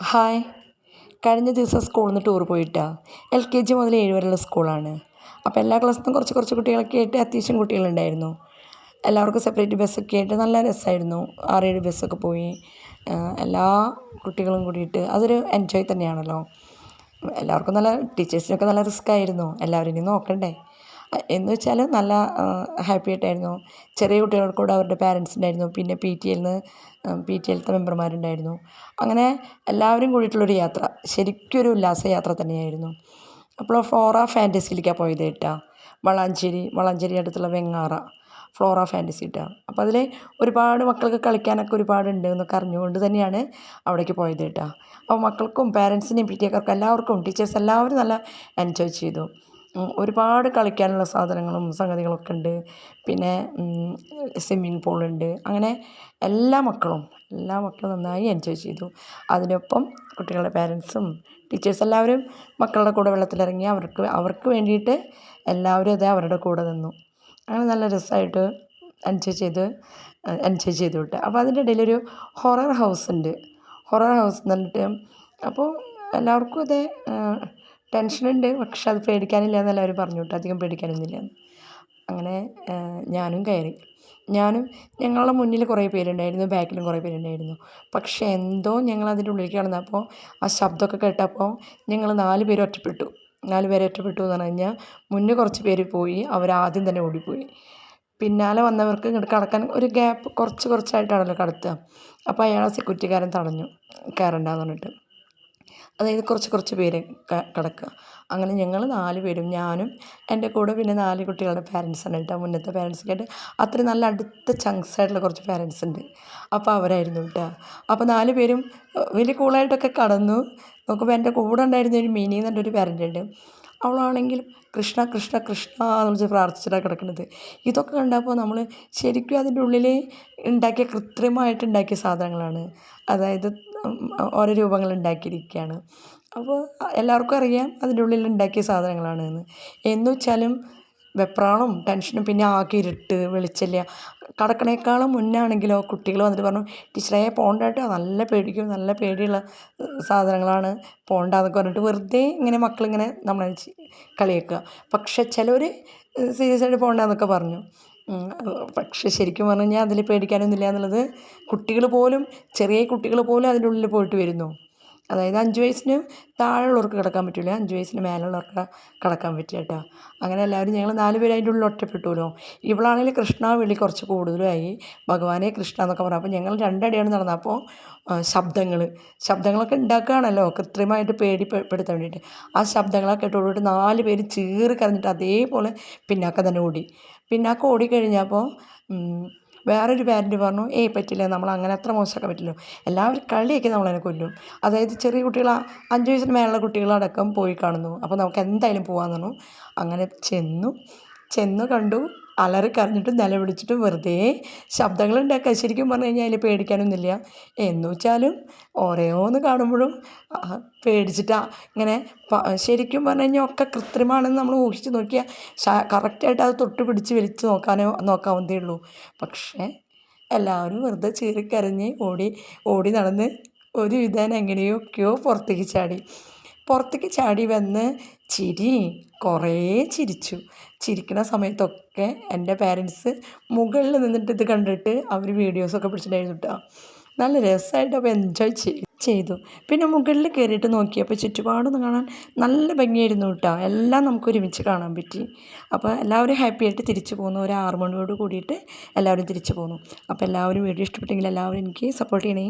Hi. കഴിഞ്ഞ ദിവസം സ്കൂളിൽ നിന്ന് ടൂർ പോയിട്ടാണ് എൽ കെ ജി മുതൽ ഏഴ് വരെയുള്ള സ്കൂളാണ് അപ്പോൾ എല്ലാ ക്ലാസ്സിൽ നിന്നും കുറച്ച് കുറച്ച് കുട്ടികളൊക്കെ ആയിട്ട് അത്യാവശ്യം കുട്ടികളുണ്ടായിരുന്നു. എല്ലാവർക്കും സെപ്പറേറ്റ് ബസ്സൊക്കെ ആയിട്ട് നല്ല രസമായിരുന്നു ആറേഴ് ബസ്സൊക്കെ പോയി. എല്ലാ കുട്ടികളും കൂടിയിട്ട് അതൊരു എൻജോയ് തന്നെയാണല്ലോ. എല്ലാവർക്കും നല്ല ടീച്ചേഴ്സിനൊക്കെ നല്ല റിസ്ക് ആയിരുന്നു. എല്ലാവരെയും നോക്കണ്ടേ? എന്ന് വെച്ചാൽ നല്ല ഹാപ്പി ആയിട്ടായിരുന്നു. ചെറിയ കുട്ടികൾക്ക് കൂടെ അവരുടെ പാരൻസ് ഉണ്ടായിരുന്നു പിന്നെ പി ടി എയിൽ നിന്ന് പി ടി എയിലത്തെ മെമ്പർമാരുണ്ടായിരുന്നു. അങ്ങനെ എല്ലാവരും കൂടിയിട്ടുള്ളൊരു യാത്ര ശരിക്കും ഒരു ഉല്ലാസ യാത്ര തന്നെയായിരുന്നു. അപ്പോൾ ഫ്ലോറ ഫാന്റസിയിലേക്കാണ് പോയത് കേട്ടോ. വളാഞ്ചേരി വളാഞ്ചേരി അടുത്തുള്ള വെങ്ങാറ. ഫ്ലോറ ഫാന്റസി കേട്ടോ അപ്പോൾ അതിൽ ഒരുപാട് മക്കൾക്ക് കളിക്കാനൊക്കെ ഒരുപാട് ഉണ്ട് എന്നൊക്കെ അറിഞ്ഞുകൊണ്ട് തന്നെയാണ് അവിടേക്ക് പോയത് കേട്ടോ. അപ്പോൾ മക്കൾക്കും പാരൻസിനെയും പി ടി എല്ലാവർക്കും ടീച്ചേഴ്സ് എല്ലാവരും നല്ല എൻജോയ് ചെയ്തു. ഒരുപാട് കളിക്കാനുള്ള സാധനങ്ങളും സംഗതികളൊക്കെ ഉണ്ട്. പിന്നെ സ്വിമ്മിങ് പൂളുണ്ട് അങ്ങനെ എല്ലാ മക്കളും എല്ലാ മക്കളും നന്നായി എൻജോയ് ചെയ്തു. അതിനൊപ്പം കുട്ടികളുടെ പാരൻസും ടീച്ചേഴ്സ് എല്ലാവരും മക്കളുടെ കൂടെ വെള്ളത്തിലിറങ്ങി അവർക്ക് അവർക്ക് വേണ്ടിയിട്ട് എല്ലാവരും അതേ അവരുടെ കൂടെ നിന്നു. അങ്ങനെ നല്ല രസമായിട്ട് എൻജോയ് ചെയ്ത് എൻജോയ് ചെയ്തു വിട്ടു അപ്പോൾ അതിന്റെ ഇടയിലൊരു ഹൊറർ ഹൗസ് ഉണ്ട്. ഹൊറർ ഹൗസ് എന്ന് പറഞ്ഞിട്ട് അപ്പോൾ എല്ലാവർക്കും അതേ ടെൻഷനുണ്ട്. പക്ഷെ അത് പേടിക്കാനില്ല എന്ന് അവർ പറഞ്ഞു കേട്ടോ അധികം പേടിക്കാനൊന്നുമില്ല. അങ്ങനെ ഞാനും കയറി. ഞാനും ഞങ്ങളുടെ മുന്നിൽ കുറേ പേരുണ്ടായിരുന്നു. ബാക്കിലും കുറേ പേരുണ്ടായിരുന്നു. പക്ഷേ എന്തോ ഞങ്ങൾ അതിന്റെ ഉള്ളിലേക്ക് കടന്നപ്പോൾ ആ ശബ്ദമൊക്കെ കേട്ടപ്പോൾ ഞങ്ങൾ നാല് പേര് ഒറ്റപ്പെട്ടു. നാല് പേരെ ഒറ്റപ്പെട്ടു എന്ന് പറഞ്ഞു കഴിഞ്ഞാൽ മുന്നേ കുറച്ച് പേര് പോയി. അവർ ആദ്യം തന്നെ ഓടിപ്പോയി. പിന്നാലെ വന്നവർക്ക് ഇങ്ങോട്ട് കടക്കാൻ ഒരു ഗ്യാപ്പ് കുറച്ച് കുറച്ചായിട്ടാണല്ലോ കടത്തുക. അപ്പോൾ അയാൾ സെക്യൂരിറ്റിക്കാരൻ തടഞ്ഞു. കയറണ്ടെന്ന് പറഞ്ഞിട്ട്. അതായത് കുറച്ച് കുറച്ച് പേര് കിടക്കുക. അങ്ങനെ ഞങ്ങൾ നാല് പേരും ഞാനും എന്റെ കൂടെ പിന്നെ നാല് കുട്ടികളുടെ പാരൻസാണ് കേട്ടോ മുന്നത്തെ പാരൻസൊക്കെ കേട്ട് അത്രയും നല്ല അടുത്ത ചങ്ക്സ് ആയിട്ടുള്ള കുറച്ച് പാരൻസ് ഉണ്ട്. അപ്പോൾ അവരായിരുന്നു കേട്ടോ. അപ്പോൾ നാല് പേരും വലിയ കൂളായിട്ടൊക്കെ കടന്നു. നോക്കുമ്പോൾ എന്റെ കൂടെ ഉണ്ടായിരുന്ന ഒരു മിനി എന്ന് പറഞ്ഞൊരു പാരന്റ് ഉണ്ട്. അവളാണെങ്കിൽ കൃഷ്ണ കൃഷ്ണ കൃഷ്ണ എന്ന് വിളിച്ച് പ്രാർത്ഥിച്ചിട്ടാണ് കിടക്കുന്നത്. ഇതൊക്കെ കണ്ടപ്പോൾ നമ്മൾ ശരിക്കും അതിന്റെ ഉള്ളിൽ ഉണ്ടാക്കിയ കൃത്രിമമായിട്ട് ഉണ്ടാക്കിയ സാധനങ്ങളാണ്. അതായത് ഓരോ രൂപങ്ങൾ ഉണ്ടാക്കിയിരിക്കുകയാണ്. അപ്പോൾ എല്ലാവർക്കും അറിയാം അതിന്റെ ഉള്ളിൽ ഉണ്ടാക്കിയ സാധനങ്ങളാണ് എന്ന്. എന്ന് വെച്ചാലും വെപ്രാളും ടെൻഷനും പിന്നെ ആകെ ഇരുട്ട് വെളിച്ചമില്ല. കടക്കണേക്കാളും മുന്നാണെങ്കിലോ കുട്ടികൾ വന്നിട്ട് പറഞ്ഞു ടീച്ചറേ പോണ്ടട്ടോ നല്ല പേടിക്കും. നല്ല പേടിയുള്ള സാധനങ്ങളാണ്. പോകണ്ടെന്നൊക്കെ പറഞ്ഞിട്ട് വെറുതെ ഇങ്ങനെ മക്കളിങ്ങനെ നമ്മളെ കളിയാക്കുക. പക്ഷെ ചിലർ സീരിയസ് ആയിട്ട് പോകണ്ടെന്നൊക്കെ പറഞ്ഞു. പക്ഷെ ശരിക്കും പറഞ്ഞു കഴിഞ്ഞാൽ അതിൽ പേടിക്കാനൊന്നുമില്ല എന്നുള്ളത് കുട്ടികൾ പോലും ചെറിയ കുട്ടികൾ പോലും അതിന്റെ ഉള്ളിൽ പോയിട്ട് വരുന്നു. അതായത് അഞ്ച് വയസ്സിന് താഴെയുള്ളവർക്ക് കിടക്കാൻ പറ്റില്ല അഞ്ച് വയസ്സിന് മേലുള്ളവർക്ക് കിടക്കാൻ പറ്റില്ല കേട്ടോ അങ്ങനെ എല്ലാവരും ഞങ്ങൾ നാല് പേര് അതിന്റെ ഉള്ളിൽ ഒറ്റപ്പെട്ടുല്ലോ. ഇവളാണെങ്കിൽ കൃഷ്ണ വിളി കുറച്ച് കൂടുതലായി. ഭഗവാനെ കൃഷ്ണ എന്നൊക്കെ പറഞ്ഞു. അപ്പോൾ ഞങ്ങൾ രണ്ടടിയാണ് നടന്നപ്പോൾ ശബ്ദങ്ങൾ ശബ്ദങ്ങളൊക്കെ ഉണ്ടാക്കുകയാണല്ലോ. കൃത്രിമമായിട്ട് പേടിപ്പെടുത്താൻ വേണ്ടിയിട്ട്. ആ ശബ്ദങ്ങളൊക്കെ കേട്ടോടുകൂടി നാല് പേര് ചീറി കരഞ്ഞിട്ട് അതേപോലെ പിന്നാക്കം തന്നെ ഓടി. പിന്നാക്കം ഓടിക്കഴിഞ്ഞപ്പോൾ വേറൊരു പാരന്റ് പറഞ്ഞു ഏയ് പറ്റില്ല നമ്മൾ അങ്ങനെ അത്ര മോശമാക്കാൻ പറ്റില്ല. എല്ലാവരും കളിയൊക്കെ നമ്മളതിനെ കൊല്ലും. അതായത് ചെറിയ കുട്ടികൾ അഞ്ച് വയസ്സിന് മേലുള്ള കുട്ടികളടക്കം പോയി കാണുന്നു. അപ്പോൾ നമുക്ക് എന്തായാലും പോകാമെന്ന് പറഞ്ഞു. അങ്ങനെ ചെന്നു. ചെന്ന് കണ്ടു. അലറി കരഞ്ഞിട്ടും നിലവിളിച്ചിട്ടും വെറുതെ ശബ്ദങ്ങൾ ഉണ്ടാക്കുക ശരിക്കും പറഞ്ഞു കഴിഞ്ഞാൽ അതിൽ പേടിക്കാനൊന്നുമില്ല. എന്ന് വെച്ചാലും ഓരോന്ന് കാണുമ്പോഴും പേടിച്ചിട്ടാ ഇങ്ങനെ ശരിക്കും പറഞ്ഞു കഴിഞ്ഞാൽ ഒക്കെ കൃത്രിമാണെന്ന് നമ്മൾ ഊഹിച്ച് നോക്കിയാൽ കറക്റ്റായിട്ട് അത് തൊട്ട് പിടിച്ച് വലിച്ച് നോക്കാനോ നോക്കാവുന്നതേ ഉള്ളൂ. പക്ഷേ എല്ലാവരും വെറുതെ ചീറിക്കരഞ്ഞ് ഓടി ഓടി നടന്ന് ഒരു വിധാനം എങ്ങനെയൊക്കെയോ പുറത്തേക്ക് ചാടി. പുറത്തേക്ക് ചാടി വന്ന് ചിരി കുറേ ചിരിച്ചു. ചിരിക്കുന്ന സമയത്തൊക്കെ എന്റെ പാരൻസ് മുകളിൽ നിന്നിട്ട് ഇത് കണ്ടിട്ട് അവർ വീഡിയോസൊക്കെ പിടിച്ചിട്ടുണ്ടായിരുന്നു കേട്ടോ. നല്ല രസമായിട്ട് അപ്പോൾ എൻജോയ് ചെയ്തു. പിന്നെ മുകളിൽ കയറിയിട്ട് നോക്കിയപ്പോൾ ചുറ്റുപാടൊന്ന് കാണാൻ നല്ല ഭംഗിയായിരുന്നു കേട്ടോ. എല്ലാം നമുക്ക് ഒരുമിച്ച് കാണാൻ പറ്റി. അപ്പോൾ എല്ലാവരും ഹാപ്പി ആയിട്ട് തിരിച്ചു പോന്നു. ഒരു ആറ് മണിയോട് കൂടിയിട്ട് എല്ലാവരും തിരിച്ചു പോന്നു. അപ്പോൾ എല്ലാവരും വീഡിയോ ഇഷ്ടപ്പെട്ടെങ്കിൽ എല്ലാവരും എനിക്ക് സപ്പോർട്ട് ചെയ്യണേ.